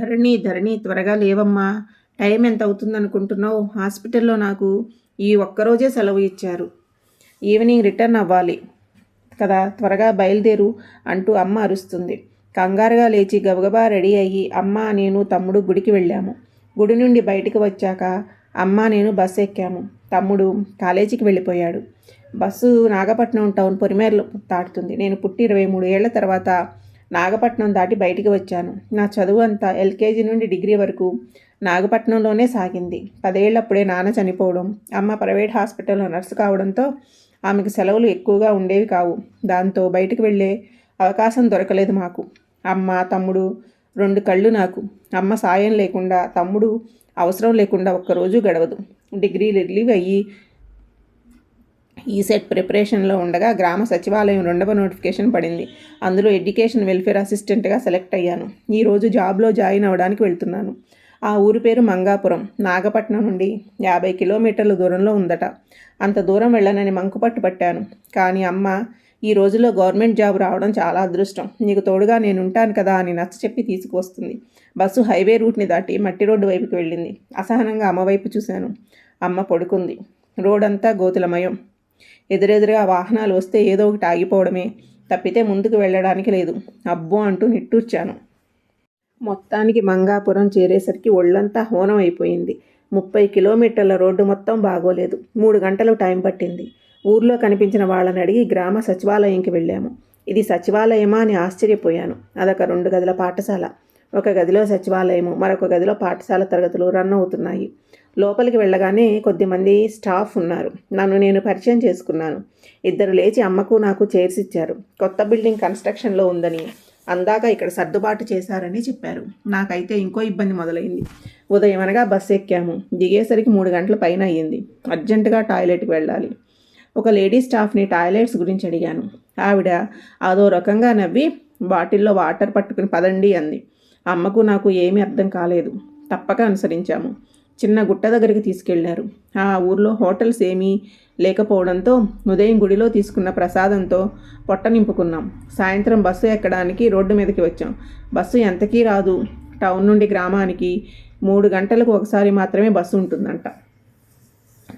ధరణి ధరణి త్వరగా లేవమ్మా. టైం ఎంత అవుతుందనుకుంటున్నావు? హాస్పిటల్లో నాకు ఈ ఒక్కరోజే సెలవు ఇచ్చారు. ఈవినింగ్ రిటర్న్ అవ్వాలి కదా త్వరగా బయలుదేరు అంటూ అమ్మ అరుస్తుంది. కంగారుగా లేచి గబగబా రెడీ అయ్యి అమ్మ నేను తమ్ముడు గుడికి వెళ్ళాము. గుడి నుండి బయటికి వచ్చాక అమ్మ నేను బస్సు ఎక్కాము. తమ్ముడు కాలేజీకి వెళ్ళిపోయాడు. బస్సు నాగపట్నం టౌన్ పొరిమేరలో తాడుతుంది నేను పుట్టి ఇరవై మూడు ఏళ్ళ తర్వాత నాగపట్నం దాటి బయటికి వచ్చాను. నా చదువు అంతా ఎల్కేజీ నుండి డిగ్రీ వరకు నాగపట్నంలోనే సాగింది. పదేళ్ళప్పుడే నాన్న చనిపోవడం అమ్మ ప్రైవేట్ హాస్పిటల్లో నర్సు కావడంతో ఆమెకు సెలవులు ఎక్కువగా ఉండేవి కావు. దాంతో బయటికి వెళ్ళే అవకాశం దొరకలేదు మాకు. అమ్మ తమ్ముడు రెండు కళ్ళు నాకు. అమ్మ సాయం లేకుండా తమ్ముడు అవసరం లేకుండా ఒక్కరోజు గడవదు. డిగ్రీ రిలీవ్ అయ్యి ఈ సెట్ ప్రిపరేషన్లో ఉండగా గ్రామ సచివాలయం రెండవ నోటిఫికేషన్ పడింది. అందులో ఎడ్యుకేషన్ వెల్ఫేర్ అసిస్టెంట్గా సెలెక్ట్ అయ్యాను. ఈరోజు జాబ్లో జాయిన్ అవ్వడానికి వెళ్తున్నాను. ఆ ఊరి పేరు మంగాపురం. నాగపట్నం నుండి యాభై కిలోమీటర్ల దూరంలో ఉందట. అంత దూరం వెళ్ళనని మంకుపట్టు పట్టాను. కానీ అమ్మ ఈ రోజుల్లో గవర్నమెంట్ జాబ్ రావడం చాలా అదృష్టం. నీకు తోడుగా నేను ఉంటాను కదా అని నచ్చ చెప్పి తీసుకువస్తుంది. బస్సు హైవే రూట్ని దాటి మట్టి రోడ్డు వైపుకి వెళ్ళింది. అసహనంగా అమ్మ వైపు చూశాను. అమ్మ పడుకుంది. రోడంతా గోతులమయం. ఎదురెదురుగా వాహనాలు వస్తే ఏదో ఒకటి ఆగిపోవడమే తప్పితే ముందుకు వెళ్ళడానికి లేదు. అబ్బో అంటూ నిట్టూర్చాను. మొత్తానికి మంగాపురం చేరేసరికి ఒళ్ళంతా హోనం అయిపోయింది. ముప్పై కిలోమీటర్ల రోడ్డు మొత్తం బాగోలేదు. మూడు గంటలు టైం పట్టింది. ఊర్లో కనిపించిన వాళ్ళని అడిగి గ్రామ సచివాలయంకి వెళ్ళాము. ఇది సచివాలయమా అని ఆశ్చర్యపోయాను. అదొక రెండు గదుల పాఠశాల. ఒక గదిలో సచివాలయము మరొక గదిలో పాఠశాల తరగతులు రన్ అవుతున్నాయి. లోపలికి వెళ్ళగానే కొద్దిమంది స్టాఫ్ ఉన్నారు. నన్ను నేను పరిచయం చేసుకున్నాను. ఇద్దరు లేచి అమ్మకు నాకు చైర్స్ ఇచ్చారు. కొత్త బిల్డింగ్ కన్స్ట్రక్షన్లో ఉందని అందాక ఇక్కడ సర్దుబాటు చేశారని చెప్పారు. నాకైతే ఇంకో ఇబ్బంది మొదలైంది. ఉదయం అనగా బస్సు ఎక్కాము. దిగేసరికి మూడు గంటల పైన అయ్యింది. అర్జెంటుగా టాయిలెట్కి వెళ్ళాలి. ఒక లేడీ స్టాఫ్ని టాయిలెట్స్ గురించి అడిగాను. ఆవిడ అదో రకంగా నవ్వి బాటిల్లో వాటర్ పట్టుకుని పదండి అంది. అమ్మకు నాకు ఏమీ అర్థం కాలేదు. తప్పక అనుసరించాము. చిన్న గుట్ట దగ్గరికి తీసుకెళ్ళారు. ఆ ఊర్లో హోటల్స్ ఏమీ లేకపోవడంతో ఉదయం గుడిలో తీసుకున్న ప్రసాదంతో పొట్ట నింపుకున్నాం. సాయంత్రం బస్సు ఎక్కడానికి రోడ్డు మీదకి వచ్చాం. బస్సు ఎంతకీ రాదు. టౌన్ నుండి గ్రామానికి మూడు గంటలకు ఒకసారి మాత్రమే బస్సు ఉంటుందంట.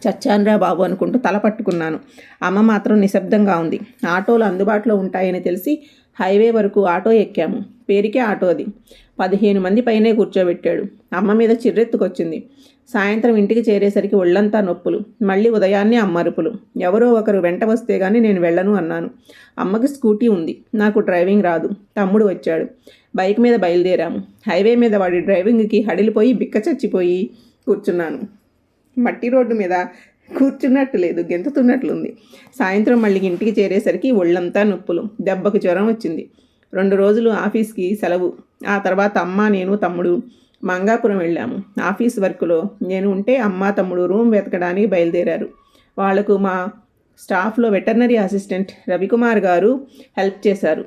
చచ్చాన్రా బాబు అనుకుంటూ తల పట్టుకున్నాను. అమ్మ మాత్రం నిశ్శబ్దంగా ఉంది. ఆటోలు అందుబాటులో ఉంటాయని తెలిసి హైవే వరకు ఆటో ఎక్కాము. పేరుకే ఆటో అది. పదిహేను మంది పైనే కూర్చోబెట్టాడు. అమ్మ మీద చిర్రెత్తుకొచ్చింది. సాయంత్రం ఇంటికి చేరేసరికి ఒళ్ళంతా నొప్పులు మళ్ళీ ఉదయాన్నే అమ్మరుపులు ఎవరో ఒకరు వెంట వస్తే గానీ నేను వెళ్ళను అన్నాను. అమ్మకి స్కూటీ ఉంది నాకు డ్రైవింగ్ రాదు తమ్ముడు వచ్చాడు. బైక్ మీద బయలుదేరాము. హైవే మీద వాడి డ్రైవింగ్కి హడిలిపోయి బిక్క చచ్చిపోయి కూర్చున్నాను. మట్టి రోడ్డు మీద కూర్చున్నట్టు లేదు గెంతుతున్నట్లుంది. సాయంత్రం మళ్ళీ ఇంటికి చేరేసరికి ఒళ్ళంతా నొప్పులు దెబ్బకు జ్వరం వచ్చింది. రెండు రోజులు ఆఫీస్కి సెలవు. ఆ తర్వాత అమ్మ నేను తమ్ముడు మంగాపురం వెళ్ళాము. ఆఫీస్ వర్క్లో నేను ఉంటే అమ్మ తమ్ముడు రూమ్ వెతకడానికి బయలుదేరారు. వాళ్ళకు మా స్టాఫ్లో వెటర్నరీ అసిస్టెంట్ రవికుమార్ గారు హెల్ప్ చేశారు.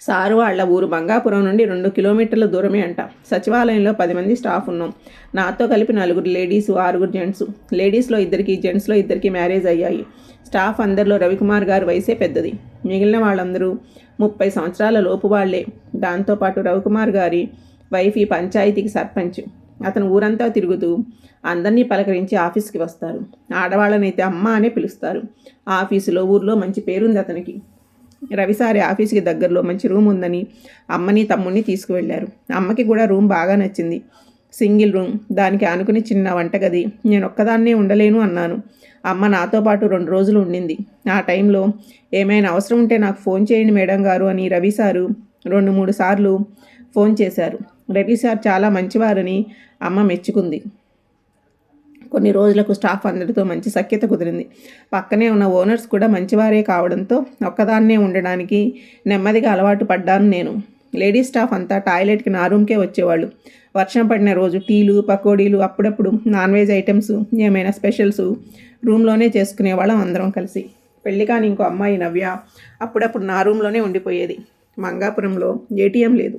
సారు వాళ్ళ ఊరు బంగాపురం నుండి రెండు కిలోమీటర్ల దూరమే అంట. సచివాలయంలో పది మంది స్టాఫ్ ఉన్నాం. నాతో కలిపి నలుగురు లేడీస్ ఆరుగురు జెంట్స్. లేడీస్లో ఇద్దరికి జెంట్స్లో ఇద్దరికి మ్యారేజ్ అయ్యాయి. స్టాఫ్ అందరిలో రవికుమార్ గారు వయసే పెద్దది. మిగిలిన వాళ్ళందరూ ముప్పై సంవత్సరాల లోపు వాళ్ళే దాంతోపాటు రవికుమార్ గారి వైఫ్ ఈ పంచాయతీకి సర్పంచ్. అతను ఊరంతా తిరుగుతూ అందరినీ పలకరించి ఆఫీస్కి వస్తారు. ఆడవాళ్ళనైతే అమ్మ అనే పిలుస్తారు. ఆఫీసులో ఊర్లో మంచి పేరుంది అతనికి. రవిసారి ఆఫీస్కి దగ్గరలో మంచి రూమ్ ఉందని అమ్మని తమ్ముడిని తీసుకువెళ్ళారు. అమ్మకి కూడా రూమ్ బాగా నచ్చింది. సింగిల్ రూమ్ దానికి ఆనుకుని చిన్న వంటగది. నేను ఒక్కదాన్నే ఉండలేను అన్నాను. అమ్మ నాతో పాటు రెండు రోజులు ఉండింది. ఆ టైంలో ఏమైనా అవసరం ఉంటే నాకు ఫోన్ చేయండి మేడం గారు అని రవి సారు రెండు మూడు సార్లు ఫోన్ చేశారు. రవి సార్ చాలా మంచివారని అమ్మ మెచ్చుకుంది. కొన్ని రోజులకు స్టాఫ్ అందరితో మంచి సఖ్యత కుదిరింది. పక్కనే ఉన్న ఓనర్స్ కూడా మంచివారే కావడంతో ఒక్కదాన్నే ఉండడానికి నెమ్మదిగా అలవాటు పడ్డాను నేను. లేడీస్ స్టాఫ్ అంతా టాయిలెట్కి నా రూమ్కే వచ్చేవాళ్ళు. వర్షం పడిన రోజు టీలు పకోడీలు అప్పుడప్పుడు నాన్ వెజ్ ఐటమ్స్ ఏమైనా స్పెషల్స్ రూమ్లోనే చేసుకునేవాళ్ళం అందరం కలిసి. పెళ్ళి కానీ ఇంకో అమ్మాయి నవ్య అప్పుడప్పుడు నా రూమ్లోనే ఉండిపోయేది. మంగాపురంలో ఏటీఎం లేదు.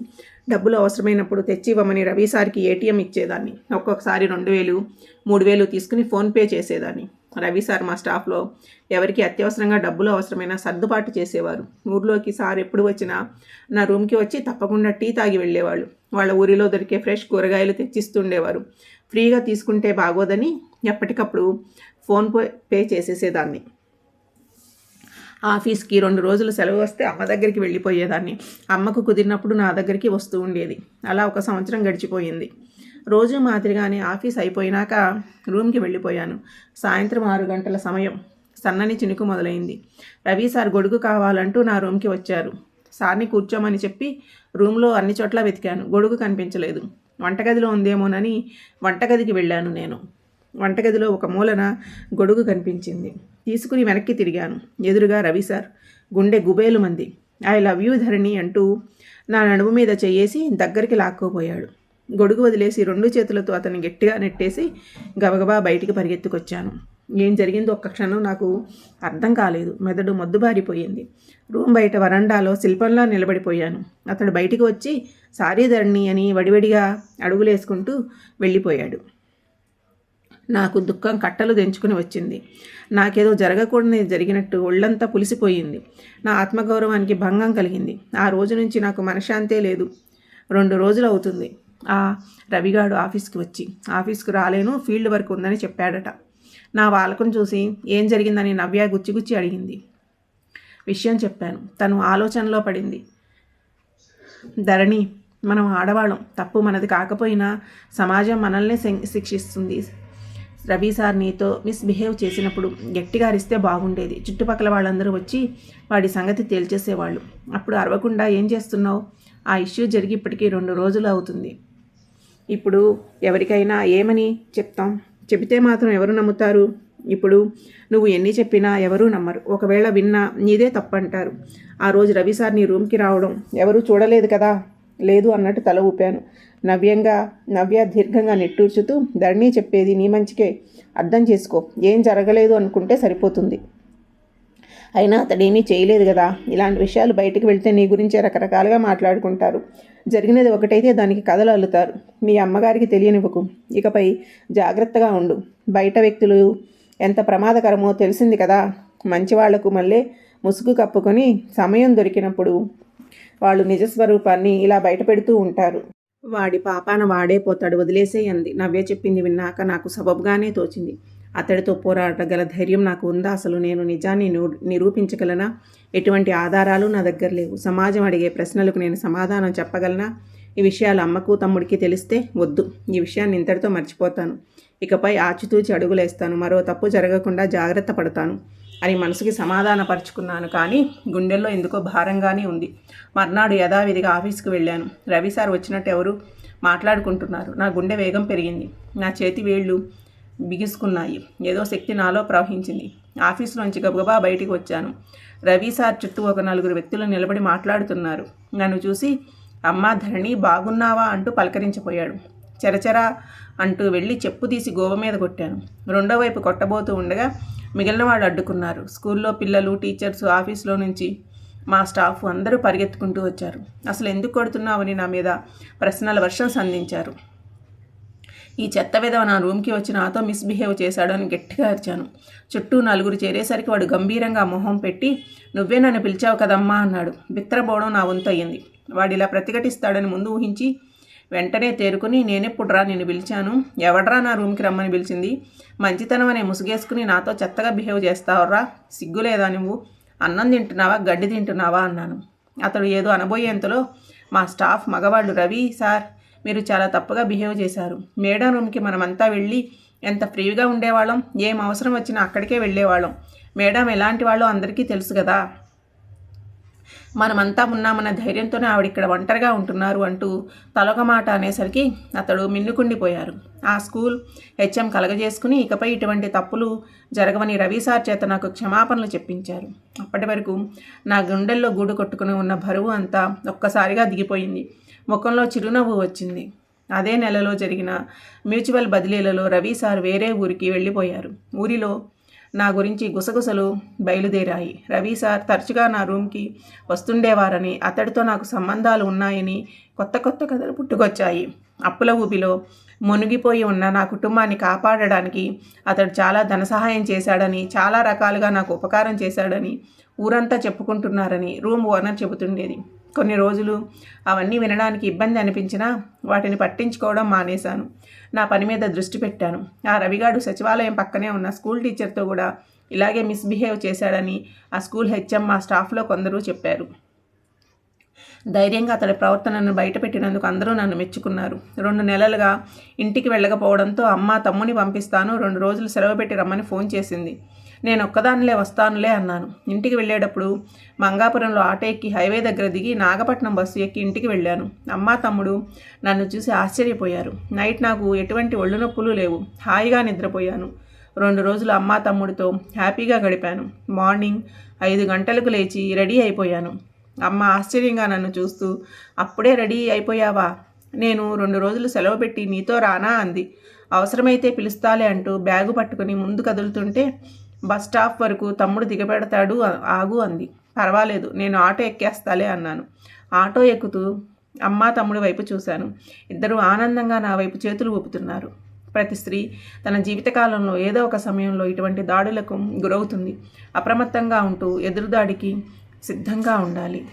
డబ్బులు అవసరమైనప్పుడు తెచ్చి ఇవ్వమని రవి సార్కి ఏటీఎం ఇచ్చేదాన్ని. ఒక్కొక్కసారి రెండు వేలు మూడు వేలు తీసుకుని ఫోన్పే చేసేదాన్ని. రవి సార్ మా స్టాఫ్లో ఎవరికి అత్యవసరంగా డబ్బులు అవసరమైన సర్దుబాటు చేసేవారు. ఊర్లోకి సార్ ఎప్పుడు వచ్చినా నా రూమ్కి వచ్చి తప్పకుండా టీ తాగి వెళ్ళేవాళ్ళు. వాళ్ళ ఊరిలో దొరికే ఫ్రెష్ కూరగాయలు తెచ్చిస్తుండేవారు. ఫ్రీగా తీసుకుంటే బాగోదని ఎప్పటికప్పుడు ఫోన్ పే పే చేసేసేదాన్ని. ఆఫీస్కి రెండు రోజులు సెలవు వస్తే అమ్మ దగ్గరికి వెళ్ళిపోయేదాన్ని. అమ్మకు కుదిరినప్పుడు నా దగ్గరికి వస్తూ ఉండేది. అలా ఒక సంవత్సరం గడిచిపోయింది. రోజు మాదిరిగానే ఆఫీస్ అయిపోయినాక రూమ్కి వెళ్ళిపోయాను. సాయంత్రం ఆరు గంటల సమయం సన్నని చినుకు మొదలైంది. రవి సార్ గొడుగు కావాలంటూ నా రూమ్కి వచ్చారు. సార్ని కూర్చోమని చెప్పి రూమ్లో అన్ని చోట్ల వెతికాను. గొడుగు కనిపించలేదు. వంటగదిలో ఉందేమోనని వంటగదికి వెళ్ళాను నేను. వంటగదిలో ఒక మూలన గొడుగు కనిపించింది. తీసుకుని వెనక్కి తిరిగాను. ఎదురుగా రవి సార్. గుండె గుబేలు మంది ఐ లవ్ యూ ధరణి అంటూ నా నడుము మీద చెయ్యేసి దగ్గరికి లాక్కోపోయాడు గొడుగు వదిలేసి రెండు చేతులతో అతన్ని గట్టిగా నెట్టేసి గబగబా బయటికి పరిగెత్తుకొచ్చాను. ఏం జరిగిందో ఒక్క క్షణం నాకు అర్థం కాలేదు. మెదడు మొద్దుబారిపోయింది. రూమ్ బయట వరండాలో శిల్పంలా నిలబడిపోయాను. అతడు బయటికి వచ్చి సారీధరణి అని వడివడిగా అడుగులేసుకుంటూ వెళ్ళిపోయాడు. నాకు దుఃఖం కట్టలు తెంచుకుని వచ్చింది. నాకేదో జరగకూడని జరిగినట్టు ఒళ్ళంతా పులిసిపోయింది. నా ఆత్మగౌరవానికి భంగం కలిగింది. ఆ రోజు నుంచి నాకు మనశ్శాంతే లేదు. రెండు రోజులు అవుతుంది ఆ రవిగాడు ఆఫీస్కి వచ్చి ఆఫీస్కి రాలేను ఫీల్డ్ వర్క్ ఉందని చెప్పాడట. నా వాళ్ళకం చూసి ఏం జరిగిందని నవ్య గుచ్చిగుచ్చి అడిగింది. విషయం చెప్పాను. తను ఆలోచనలో పడింది. ధరణి మనం ఆడవాళ్ళం. తప్పు మనది కాకపోయినా సమాజం మనల్ని శిక్షిస్తుంది. రవి సార్ నీతో మిస్బిహేవ్ చేసినప్పుడు గట్టిగా అరిస్తే బాగుండేది. చుట్టుపక్కల వాళ్ళందరూ వచ్చి వాడి సంగతి తేల్చేసేవాళ్ళు. అప్పుడు అరవకుండా ఏం చేస్తున్నావు? ఆ ఇష్యూ జరిగి ఇప్పటికీ రెండు రోజులు అవుతుంది. ఇప్పుడు ఎవరికైనా ఏమని చెప్తాం? చెబితే మాత్రం ఎవరు నమ్ముతారు? ఇప్పుడు నువ్వు ఎన్ని చెప్పినా ఎవరూ నమ్మరు. ఒకవేళ విన్నా నీదే తప్పంటారు. ఆ రోజు రవి సార్ నీ రూమ్కి రావడం ఎవరూ చూడలేదు కదా? లేదు అన్నట్టు తల ఊపాను. నవ్యంగా నవ్య దీర్ఘంగా నెట్టూర్చుతూ ధరణి చెప్పేది నీ మంచికే. అర్థం చేసుకో. ఏం జరగలేదు అనుకుంటే సరిపోతుంది. అయినా అతడేమీ చేయలేదు కదా? ఇలాంటి విషయాలు బయటకు వెళ్తే నీ గురించే రకరకాలుగా మాట్లాడుకుంటారు. జరిగినది ఒకటైతే దానికి కథలు అల్లుతారు. మీ అమ్మగారికి తెలియనివ్వకు. ఇకపై జాగ్రత్తగా ఉండు. బయట వ్యక్తులు ఎంత ప్రమాదకరమో తెలిసింది కదా? మంచివాళ్ళకు మళ్ళీ ముసుగు కప్పుకొని సమయం దొరికినప్పుడు వాళ్ళు నిజస్వరూపాన్ని ఇలా బయటపెడుతూ ఉంటారు. వాడి పాపాన వాడే పోతాడు. వదిలేసేయంది. నవ్య చెప్పింది విన్నాక నాకు సబబ్గానే తోచింది. అతడితో పోరాడగల ధైర్యం నాకు ఉందా? అసలు నేను నిజాన్ని నిరూపించగలనా? ఎటువంటి ఆధారాలు నా దగ్గర లేవు. సమాజం అడిగే ప్రశ్నలకు నేను సమాధానం చెప్పగలనా? ఈ విషయాలు అమ్మకు తమ్ముడికి తెలిస్తే వద్దు. ఈ విషయాన్ని ఇంతటితో మర్చిపోతాను. ఇకపై ఆచితూచి అడుగులేస్తాను. మరో తప్పు జరగకుండా జాగ్రత్త పడతాను అని మనసుకి సమాధానపరుచుకున్నాను కానీ గుండెల్లో ఎందుకో భారంగానే ఉంది. మర్నాడు యథావిధిగా ఆఫీస్కి వెళ్ళాను. రవి సార్ వచ్చినట్టు ఎవరు మాట్లాడుకుంటున్నారు. నా గుండె వేగం పెరిగింది. నా చేతి వేళ్ళు బిగుసుకున్నాయి. ఏదో శక్తి నాలో ప్రవహించింది. ఆఫీసులోంచి గబగబా బయటికి వచ్చాను. రవి సార్ చుట్టూ ఒక నలుగురు వ్యక్తులు నిలబడి మాట్లాడుతున్నారు. నన్ను చూసి అమ్మా ధరణి బాగున్నావా? అంటూ పలకరించిపోయాడు. చెరచెరా అంటూ వెళ్ళి చెప్పు తీసి గోవ మీద కొట్టాను. రెండో వైపు కొట్టబోతూ ఉండగా మిగిలిన వాళ్ళు అడ్డుకున్నారు. స్కూల్లో పిల్లలు టీచర్స్ ఆఫీస్లో నుంచి మా స్టాఫ్ అందరూ పరిగెత్తుకుంటూ వచ్చారు. అసలు ఎందుకు కొడుతున్నావని నా మీద ప్రశ్నల వర్షం సంధించారు. ఈ చెత్త విధవ నా రూమ్కి వచ్చి నాతో మిస్బిహేవ్ చేశాడు అని గట్టిగా అరిచాను. చుట్టూ నలుగురు చేరేసరికి వాడు గంభీరంగా మొహం పెట్టి నువ్వే నన్ను పిలిచావు కదమ్మా అన్నాడు. బిత్రబోవడం నా వంతు అయ్యింది వాడిలా ప్రతిఘటిస్తాడని ముందు ఊహించి వెంటనే తేరుకుని నేనెప్పుడురా నేను పిలిచాను? ఎవడ్రా నా రూమ్కి రమ్మని పిలిచింది? మంచితనం అనే ముసుగేసుకుని నాతో చెత్తగా బిహేవ్ చేస్తావురా సిగ్గులేదా నువ్వు? అన్నం తింటున్నావా? గడ్డి తింటున్నావా? అన్నాను. అతడు ఏదో అనబోయేంతలో మా స్టాఫ్ మగవాళ్ళు రవి సార్ మీరు చాలా తప్పుగా బిహేవ్ చేశారు. మేడం రూమ్కి మనమంతా వెళ్ళి ఎంత ఫ్రీగా ఉండేవాళ్ళం? ఏం అవసరం వచ్చినా అక్కడికే వెళ్ళేవాళ్ళం. మేడం ఎలాంటి వాళ్ళో అందరికీ తెలుసు కదా. మనమంతా ఉన్నామన్న ధైర్యంతోనే ఆవిడ ఇక్కడ ఒంటరిగా ఉంటున్నారు అంటూ తలొక మాట అనేసరికి అతడు మిన్నుకుండిపోయారు. ఆ స్కూల్ హెచ్ఎం కలగజేసుకుని ఇకపై ఇటువంటి తప్పులు జరగవని రవి సార్ చేత నాకు క్షమాపణలు చెప్పించారు. అప్పటి వరకు నా గుండెల్లో గూడు కొట్టుకుని ఉన్న బరువు అంతా ఒక్కసారిగా దిగిపోయింది. ముఖంలో చిరునవ్వు వచ్చింది. అదే నెలలో జరిగిన మ్యూచువల్ బదిలీలలో రవి సార్ వేరే ఊరికి వెళ్ళిపోయారు. ఊరిలో నా గురించి గుసగుసలు బయలుదేరాయి. రవి సార్ తరచుగా నా రూమ్కి వస్తుండేవారని అతడితో నాకు సంబంధాలు ఉన్నాయని కొత్త కొత్త కథలు పుట్టుకొచ్చాయి. అప్పుల ఊపిలో మునిగిపోయి ఉన్న నా కుటుంబాన్ని కాపాడడానికి అతడు చాలా ధన సహాయం చేశాడని చాలా రకాలుగా నాకు ఉపకారం చేశాడని ఊరంతా చెప్పుకుంటున్నారని రూమ్ ఓనర్ చెబుతుండేది. కొన్ని రోజులు అవన్నీ వినడానికి ఇబ్బంది అనిపించినా వాటిని పట్టించుకోవడం మానేశాను. నా పని మీద దృష్టి పెట్టాను. ఆ రవిగాడు సచివాలయం పక్కనే ఉన్న స్కూల్ టీచర్తో కూడా ఇలాగే మిస్బిహేవ్ చేశాడని ఆ స్కూల్ హెచ్ఎం మా స్టాఫ్లో కొందరు చెప్పారు. ధైర్యంగా అతడి ప్రవర్తనను బయటపెట్టినందుకు అందరూ నన్ను మెచ్చుకున్నారు. రెండు నెలలుగా ఇంటికి వెళ్ళకపోవడంతో అమ్మ తమ్ముని పంపిస్తాను. రెండు రోజులు సెలవు పెట్టి రమ్మని ఫోన్ చేసింది. నేను ఒక్కదానిలే వస్తానులే అన్నాను. ఇంటికి వెళ్ళేటప్పుడు మంగాపురంలో ఆటో ఎక్కి హైవే దగ్గర దిగి నాగపట్నం బస్సు ఎక్కి ఇంటికి వెళ్ళాను. అమ్మ తమ్ముడు నన్ను చూసి ఆశ్చర్యపోయారు. నైట్ నాకు ఎటువంటి ఒళ్ళు నొప్పులు లేవు. హాయిగా నిద్రపోయాను. రెండు రోజులు అమ్మ తమ్ముడితో హ్యాపీగా గడిపాను. మార్నింగ్ ఐదు గంటలకు లేచి రెడీ అయిపోయాను. అమ్మ ఆశ్చర్యంగా నన్ను చూస్తూ అప్పుడే రెడీ అయిపోయావా? నేను రెండు రోజులు సెలవు పెట్టి నీతో రానా? అంది. అవసరమైతే పిలుస్తాలే అంటూ బ్యాగు పట్టుకుని ముందు కదులుతుంటే బస్ స్టాప్ వరకు తమ్ముడు దిగబెడతాడు ఆగు అంది. పర్వాలేదు నేను ఆటో ఎక్కేస్తాలే అన్నాను. ఆటో ఎక్కుతూ అమ్మ తమ్ముడి వైపు చూశాను. ఇద్దరు ఆనందంగా నా వైపు చేతులు ఊపుతున్నారు. ప్రతి స్త్రీ తన జీవితకాలంలో ఏదో ఒక సమయంలో ఇటువంటి దాడులకు గురవుతుంది. అప్రమత్తంగా ఉంటూ ఎదురుదాడికి సిద్ధంగా ఉండాలి.